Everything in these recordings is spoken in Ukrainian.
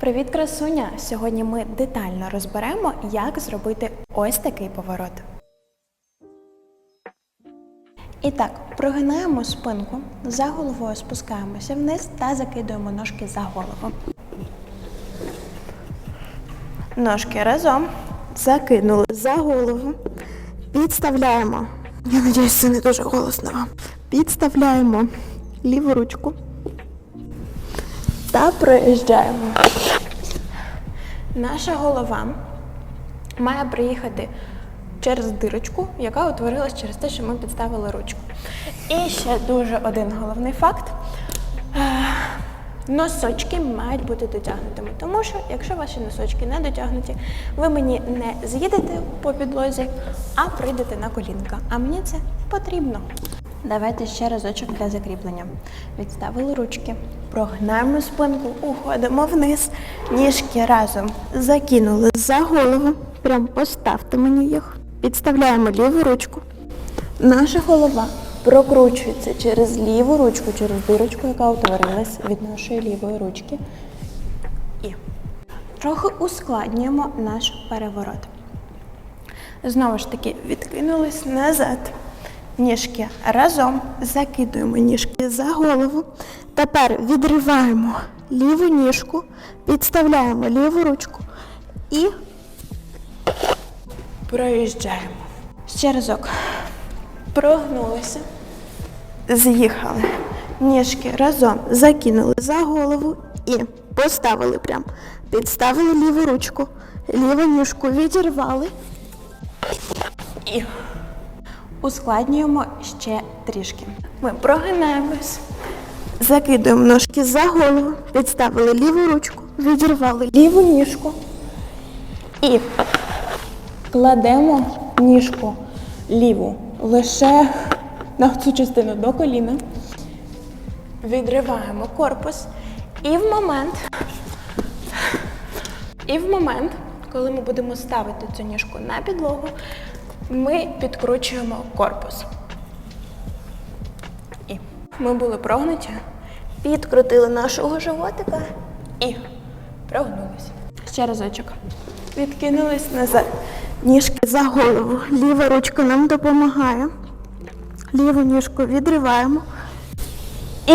Привіт, красуня! Сьогодні ми детально розберемо, як зробити ось такий поворот. І так, прогинаємо спинку, за головою спускаємося вниз та закидуємо ножки за голову. Ножки разом. Закинули за голову. Підставляємо. Я сподіваюся, це не дуже голосно вам. Підставляємо ліву ручку та проїжджаємо. Наша голова має приїхати через дирочку, яка утворилась через те, що ми підставили ручку. І ще дуже один головний факт. Е, Носочки мають бути дотягнутими, тому що якщо ваші носочки не дотягнуті, ви мені не з'їдете по підлозі, а прийдете на колінка. А мені це потрібно. Давайте ще разочок для закріплення. Відставили ручки, прогнаємо спинку, уходимо вниз, ніжки разом закинули за голову. Прям поставте мені їх. Підставляємо ліву ручку. Наша голова прокручується через ліву ручку, через дирочку, яка утворилась від нашої лівої ручки. І трохи ускладнюємо наш переворот. Знову ж таки, відкинулись назад. Ніжки разом, закидуємо ніжки за голову. Тепер відриваємо ліву ніжку, підставляємо ліву ручку і проїжджаємо. Ще разок. Прогнулися. З'їхали. Ніжки разом закинули за голову і поставили прям. Підставили ліву ручку, ліву ніжку відірвали. І ускладнюємо ще трішки. Ми прогинаємось, закидуємо ножки за голову, підставили ліву ручку, відірвали ліву ніжку і кладемо ніжку ліву лише на цю частину до коліна. Відриваємо корпус. І в момент, і в момент, коли ми будемо ставити цю ніжку на підлогу, ми підкручуємо корпус. І ми були прогнуті, підкрутили нашого животика і прогнулися. Ще разочок. Відкинулись назад. Ніжки за голову. Ліва ручка нам допомагає. Ліву ніжку відриваємо. І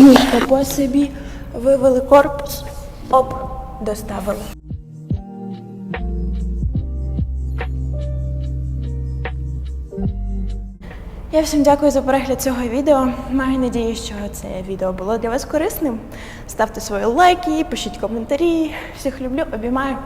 ніжка по собі вивели корпус. Оп, доставили. Я всім дякую за перегляд цього відео. Маю надію, що це відео було для вас корисним. Ставте свої лайки, пишіть коментарі. Всіх люблю, обіймаю.